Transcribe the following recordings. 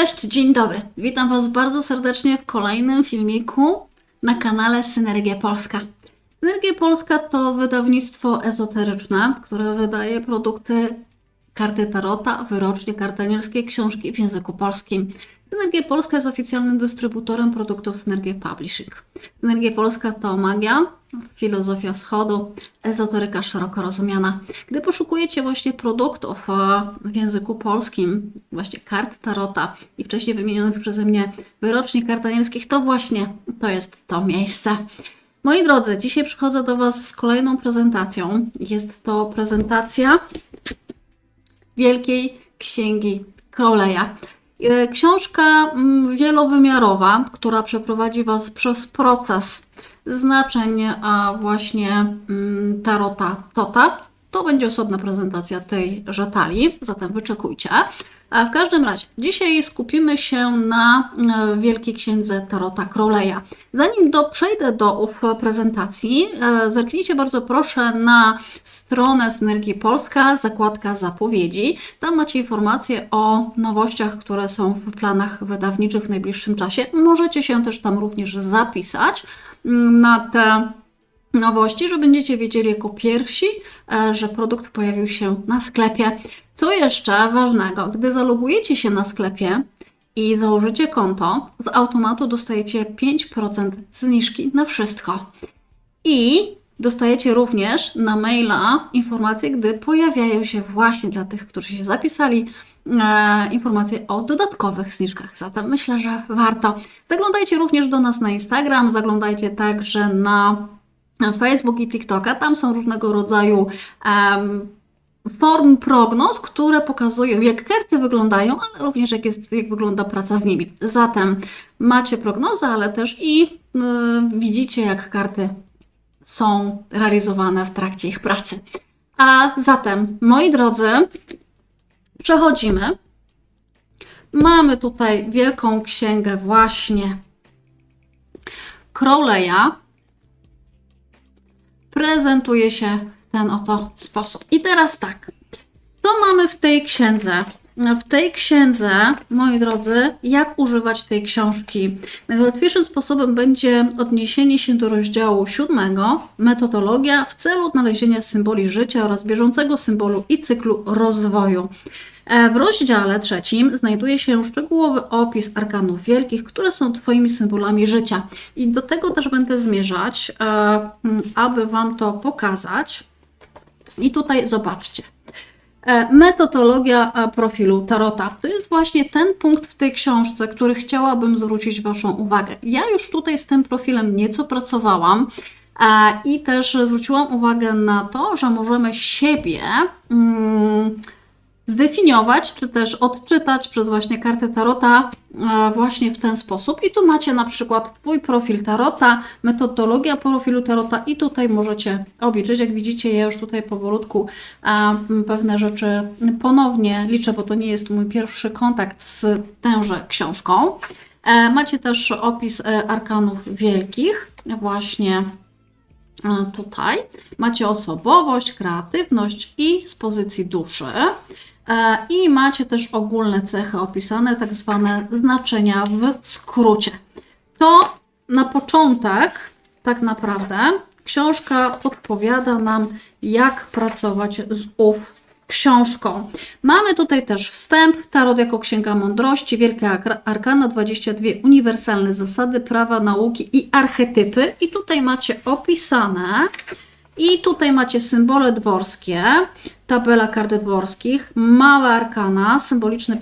Cześć, dzień dobry. Witam Was bardzo serdecznie w kolejnym filmiku na kanale Synergia Polska. Synergia Polska to wydawnictwo ezoteryczne, które wydaje produkty karty Tarota, wyrocznie karty anielskie, książki w języku polskim. Synergia Polska jest oficjalnym dystrybutorem produktów Synergia Publishing. Synergia Polska to magia, filozofia wschodu, ezoteryka szeroko rozumiana. Gdy poszukujecie właśnie produktów e, w języku polskim, właśnie kart Tarota i wcześniej wymienionych przeze mnie wyrocznie kart anielskich, to właśnie to jest to miejsce. Moi drodzy, dzisiaj przychodzę do Was z kolejną prezentacją. Jest to prezentacja Wielkiej Księgi Crowleya. E, Książka mm, wielowymiarowa, która przeprowadzi Was przez proces znaczeń a właśnie mm, Tarota Tota. To będzie osobna prezentacja tejże talii, zatem wyczekujcie. A w każdym razie, dzisiaj skupimy się na e, Wielkiej Księdze Tarota Crowleya. Zanim do, przejdę do ów prezentacji, e, zerknijcie bardzo proszę na stronę Synergii Polska, zakładka zapowiedzi. Tam macie informacje o nowościach, które są w planach wydawniczych w najbliższym czasie. Możecie się też tam również zapisać mm, na te nowości, że będziecie wiedzieli jako pierwsi, e, że produkt pojawił się na sklepie. Co jeszcze ważnego, gdy zalogujecie się na sklepie i założycie konto, z automatu dostajecie 5% zniżki na wszystko. I dostajecie również na maila informacje, gdy pojawiają się właśnie dla tych, którzy się zapisali, e, informacje o dodatkowych zniżkach. Zatem myślę, że warto. Zaglądajcie również do nas na Instagram, zaglądajcie także na Facebook i TikToka. Tam są różnego rodzaju em, form prognoz, które pokazują, jak karty wyglądają, ale również jak, jest, jak wygląda praca z nimi. Zatem macie prognozę, ale też i y, widzicie, jak karty są realizowane w trakcie ich pracy. A zatem, moi drodzy, przechodzimy. Mamy tutaj wielką księgę właśnie Crowleya. Prezentuje się w ten oto sposób. I teraz tak, co mamy w tej księdze? W tej księdze, moi drodzy, jak używać tej książki? Najłatwiejszym sposobem będzie odniesienie się do rozdziału siódmego, metodologia w celu odnalezienia symboli życia oraz bieżącego symbolu i cyklu rozwoju. E, W rozdziale trzecim znajduje się szczegółowy opis arkanów wielkich, które są Twoimi symbolami życia. I do tego też będę zmierzać, e, aby Wam to pokazać. I tutaj zobaczcie. E, Metodologia profilu Tarota. To jest właśnie ten punkt w tej książce, który chciałabym zwrócić Waszą uwagę. Ja już tutaj z tym profilem nieco pracowałam i też zwróciłam uwagę na to, że możemy siebie mm, zdefiniować, czy też odczytać przez właśnie kartę Tarota e, właśnie w ten sposób. I tu macie na przykład Twój profil Tarota, metodologia profilu Tarota i tutaj możecie obliczyć. Jak widzicie, ja już tutaj powolutku pewne rzeczy ponownie liczę, bo to nie jest mój pierwszy kontakt z tęże książką. E, Macie też opis e, arkanów wielkich, właśnie tutaj. Macie osobowość, kreatywność i z pozycji duszy. E, I macie też ogólne cechy opisane, tak zwane znaczenia w skrócie. To na początek, tak naprawdę, książka podpowiada nam, jak pracować z ów książką. Mamy tutaj też wstęp, Tarot jako Księga Mądrości, Wielkie Arkana, 22 uniwersalne zasady prawa, nauki i archetypy. I tutaj macie opisane i tutaj macie symbole dworskie, tabela kart dworskich, małe arkana, symboliczne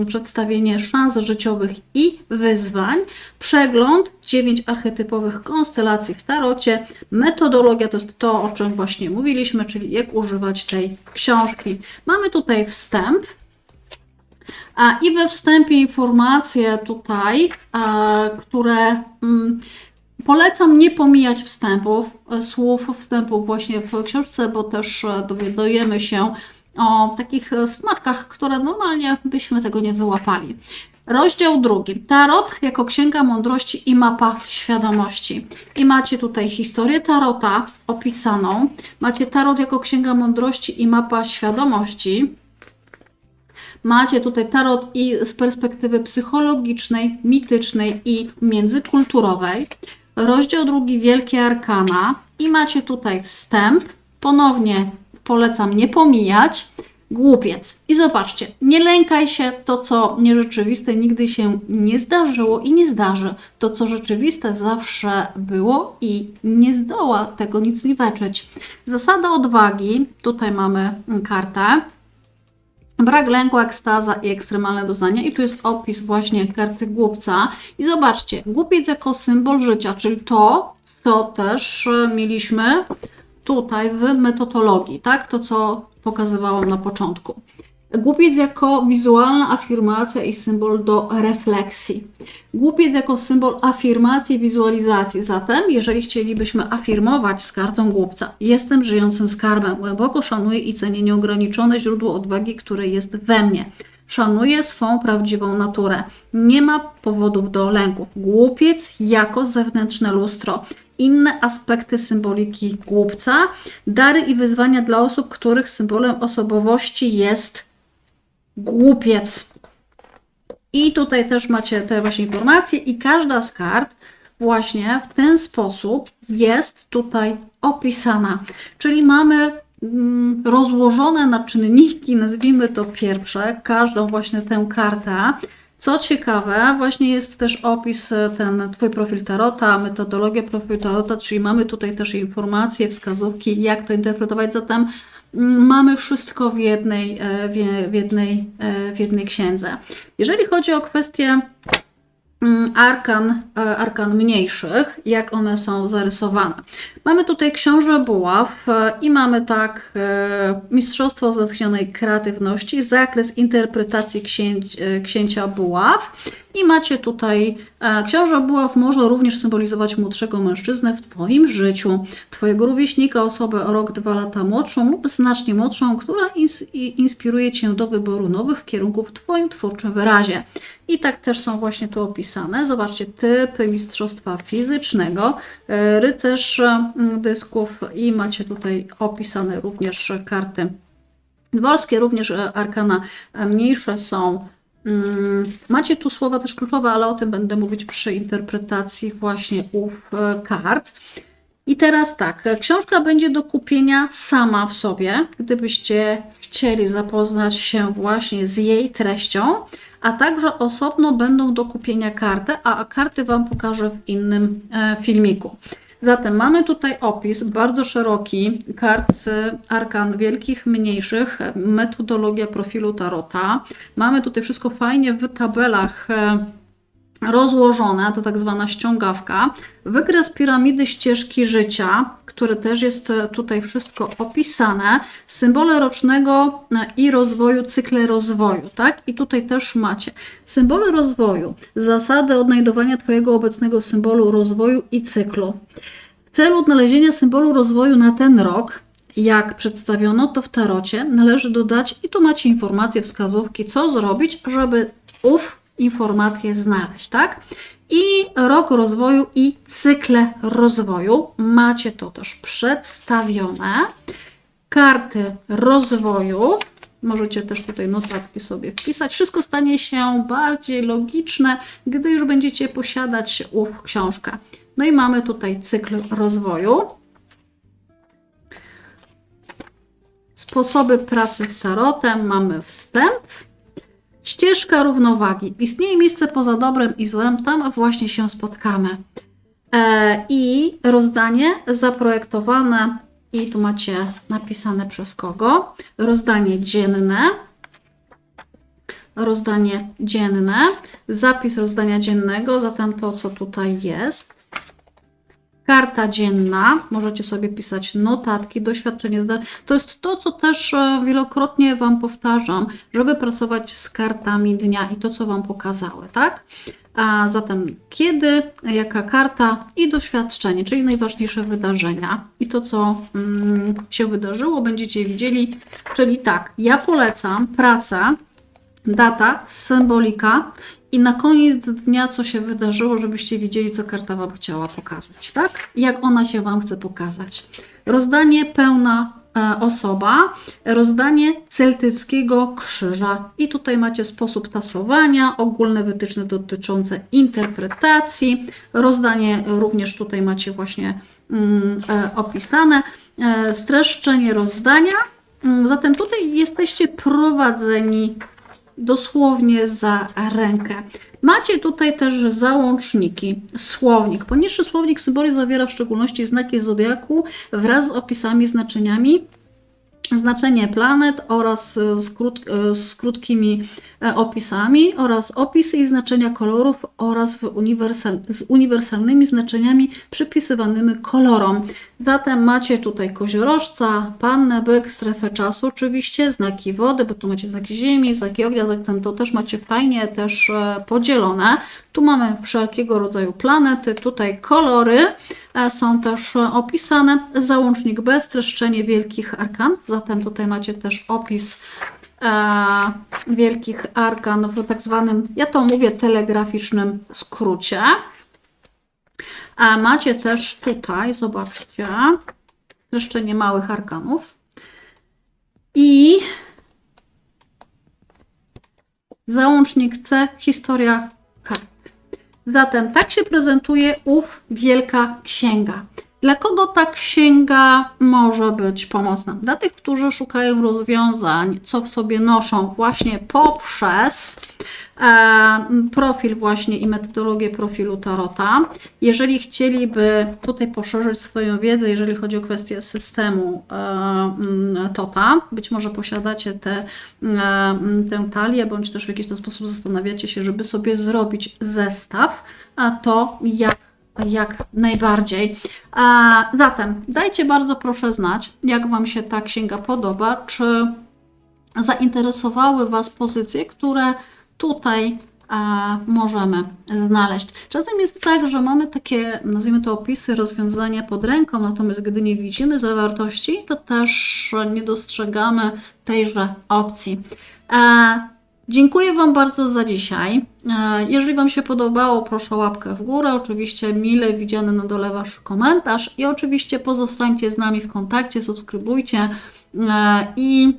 y, przedstawienie szans życiowych i wyzwań, przegląd, dziewięć archetypowych konstelacji w tarocie, metodologia to jest to, o czym właśnie mówiliśmy, czyli jak używać tej książki. Mamy tutaj wstęp, a i we wstępie informacje tutaj, które polecam nie pomijać wstępów, e, słów wstępów właśnie w książce, bo też e, dowiadujemy się o takich e, smaczkach, które normalnie byśmy tego nie wyłapali. Rozdział drugi. Tarot jako księga mądrości i mapa świadomości. I macie tutaj historię Tarota opisaną. Macie Tarot jako księga mądrości i mapa świadomości. macie tutaj tarot i z perspektywy psychologicznej, mitycznej i międzykulturowej. Rozdział drugi Wielkie Arkana i macie tutaj wstęp. Ponownie polecam nie pomijać. Głupiec. I zobaczcie, nie lękaj się, to co nierzeczywiste nigdy się nie zdarzyło i nie zdarzy. To co rzeczywiste zawsze było i nie zdoła tego nic zniweczyć. Zasada odwagi, tutaj mamy kartę. Brak lęku, ekstaza i ekstremalne doznania. I tu jest opis właśnie karty głupca. I zobaczcie, głupiec jako symbol życia, czyli to, co też e, mieliśmy tutaj w metodologii, tak? To, co pokazywałam na początku. Głupiec jako wizualna afirmacja i symbol do refleksji. Głupiec jako symbol afirmacji i wizualizacji. Zatem, jeżeli chcielibyśmy afirmować z kartą głupca, jestem żyjącym skarbem, głęboko szanuję i cenię nieograniczone źródło odwagi, które jest we mnie. Szanuję swą prawdziwą naturę. Nie ma powodów do lęków. Głupiec jako zewnętrzne lustro. Inne aspekty symboliki głupca, dary i wyzwania dla osób, których symbolem osobowości jest głupiec. I tutaj też macie te właśnie informacje, i każda z kart właśnie w ten sposób jest tutaj opisana. Czyli mamy mm, rozłożone na czynniki, nazwijmy to pierwsze, każdą właśnie tę kartę. Co ciekawe, właśnie jest też opis e, ten Twój profil Tarota, metodologia profilu Tarota, czyli mamy tutaj też informacje, wskazówki, jak to interpretować. Zatem mamy wszystko w jednej, e, w jednej, e, w jednej księdze. Jeżeli chodzi o kwestię arkan, e, arkan mniejszych, jak one są zarysowane. Mamy tutaj książę buław e, i mamy tak e, mistrzostwo zatchnionej kreatywności, zakres interpretacji księć, księcia buław i macie tutaj książę buław może również symbolizować młodszego mężczyznę w Twoim życiu, Twojego rówieśnika, osobę o rok, dwa lata młodszą lub znacznie młodszą, która ins- inspiruje Cię do wyboru nowych kierunków w Twoim twórczym wyrazie. I tak też są właśnie tu opisane. Zobaczcie, typy mistrzostwa fizycznego, e, rycerz mm, dysków i macie tutaj opisane również karty dworskie, również e, arkana mniejsze są. Mm, Macie tu słowa też kluczowe, ale o tym będę mówić przy interpretacji właśnie ów e, kart. I teraz tak, książka będzie do kupienia sama w sobie, gdybyście chcieli zapoznać się właśnie z jej treścią, a także osobno będą do kupienia karty, a karty Wam pokażę w innym e, filmiku. Zatem mamy tutaj opis bardzo szeroki kart arkan wielkich, mniejszych, metodologia profilu tarota. Mamy tutaj wszystko fajnie w tabelach e, rozłożone, to tak zwana ściągawka, wykres piramidy ścieżki życia, który też jest e, tutaj wszystko opisane, symbole rocznego e, i rozwoju, cykle rozwoju, tak? I tutaj też macie symbole rozwoju, zasady odnajdowania Twojego obecnego symbolu rozwoju i cyklu. W celu odnalezienia symbolu rozwoju na ten rok, jak przedstawiono to w tarocie, należy dodać, i tu macie informacje, wskazówki, co zrobić, żeby ów informację znaleźć, tak? I rok rozwoju i cykle rozwoju. Macie to też przedstawione. Karty rozwoju. Możecie też tutaj notatki sobie wpisać. Wszystko stanie się bardziej logiczne, gdy już będziecie posiadać ów książkę. No i mamy tutaj cykl rozwoju. Sposoby pracy z tarotem. Mamy wstęp. Ścieżka równowagi. Istnieje miejsce poza dobrem i złem, tam właśnie się spotkamy. E, I rozdanie zaprojektowane, i tu macie napisane przez kogo. Rozdanie dzienne. Rozdanie dzienne. Zapis rozdania dziennego, zatem to, co tutaj jest. Karta dzienna, możecie sobie pisać notatki, doświadczenie. To jest to, co też e, wielokrotnie Wam powtarzam, żeby pracować z kartami dnia i to, co Wam pokazały, tak? A zatem kiedy, jaka karta i doświadczenie, czyli najważniejsze wydarzenia i to, co mm, się wydarzyło, będziecie widzieli. Czyli tak, ja polecam pracę, data, symbolika i na koniec dnia, co się wydarzyło, żebyście wiedzieli, co karta Wam chciała pokazać, tak? Jak ona się Wam chce pokazać. Rozdanie pełna e, osoba, rozdanie celtyckiego krzyża. I tutaj macie sposób tasowania, ogólne wytyczne dotyczące interpretacji, rozdanie również tutaj macie właśnie mm, e, opisane, e, streszczenie rozdania. Mm, Zatem tutaj jesteście prowadzeni dosłownie za rękę. Macie tutaj też załączniki, słownik. Poniższy słownik symboli zawiera w szczególności znaki zodiaku wraz z opisami, znaczeniami znaczenie planet oraz e, z, krót, e, z krótkimi e, opisami oraz opisy i znaczenia kolorów oraz uniwersal, z uniwersalnymi znaczeniami przypisywanymi kolorom. Zatem macie tutaj koziorożca, pannę, byk, strefę czasu oczywiście, znaki wody, bo tu macie znaki ziemi, znaki ognia, zatem to też macie fajnie też podzielone. Tu mamy wszelkiego rodzaju planety, tutaj kolory są też opisane. Załącznik B, streszczenie wielkich arkan, zatem tutaj macie też opis e, wielkich arkan w tak zwanym, ja to mówię, telegraficznym skrócie. A macie też tutaj, zobaczcie, streszczenie małych arkanów. I załącznik C, historia. Zatem tak się prezentuje ów Wielka Księga. Dla kogo ta księga może być pomocna? Dla tych, którzy szukają rozwiązań, co w sobie noszą właśnie poprzez e, profil właśnie i metodologię profilu Tarota. Jeżeli chcieliby tutaj poszerzyć swoją wiedzę, jeżeli chodzi o kwestię systemu e, TOTA, być może posiadacie te, e, tę talię, bądź też w jakiś ten sposób zastanawiacie się, żeby sobie zrobić zestaw, a to jak jak najbardziej. Zatem dajcie bardzo proszę znać, jak Wam się ta księga podoba, czy zainteresowały Was pozycje, które tutaj a, możemy znaleźć. Czasem jest tak, że mamy takie, nazwijmy to opisy, rozwiązania pod ręką, natomiast gdy nie widzimy zawartości, to też nie dostrzegamy tejże opcji. Dziękuję Wam bardzo za dzisiaj. E, Jeżeli Wam się podobało, proszę łapkę w górę. Oczywiście mile widziany na dole Wasz komentarz i oczywiście pozostańcie z nami w kontakcie, subskrybujcie e, i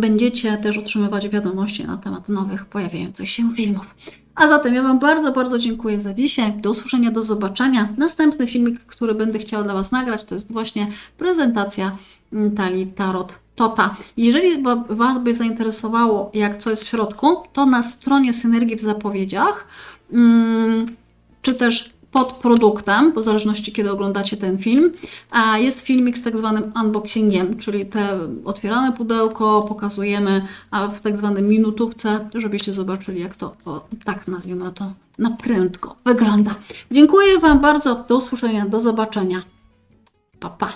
będziecie też otrzymywać wiadomości na temat nowych pojawiających się filmów. A zatem ja Wam bardzo, bardzo dziękuję za dzisiaj. Do usłyszenia, do zobaczenia. Następny filmik, który będę chciała dla Was nagrać, to jest właśnie prezentacja mm, talii Tarot Tota. Jeżeli wa- Was by zainteresowało, jak co jest w środku, to na stronie Synergii w zapowiedziach, mm, czy też pod produktem, bo w zależności kiedy oglądacie ten film, jest filmik z tak zwanym unboxingiem, czyli te otwieramy pudełko, pokazujemy w tak zwanym minutówce, żebyście zobaczyli jak to, o, tak nazwijmy to, na prędko wygląda. Dziękuję Wam bardzo, do usłyszenia, do zobaczenia. Pa, pa.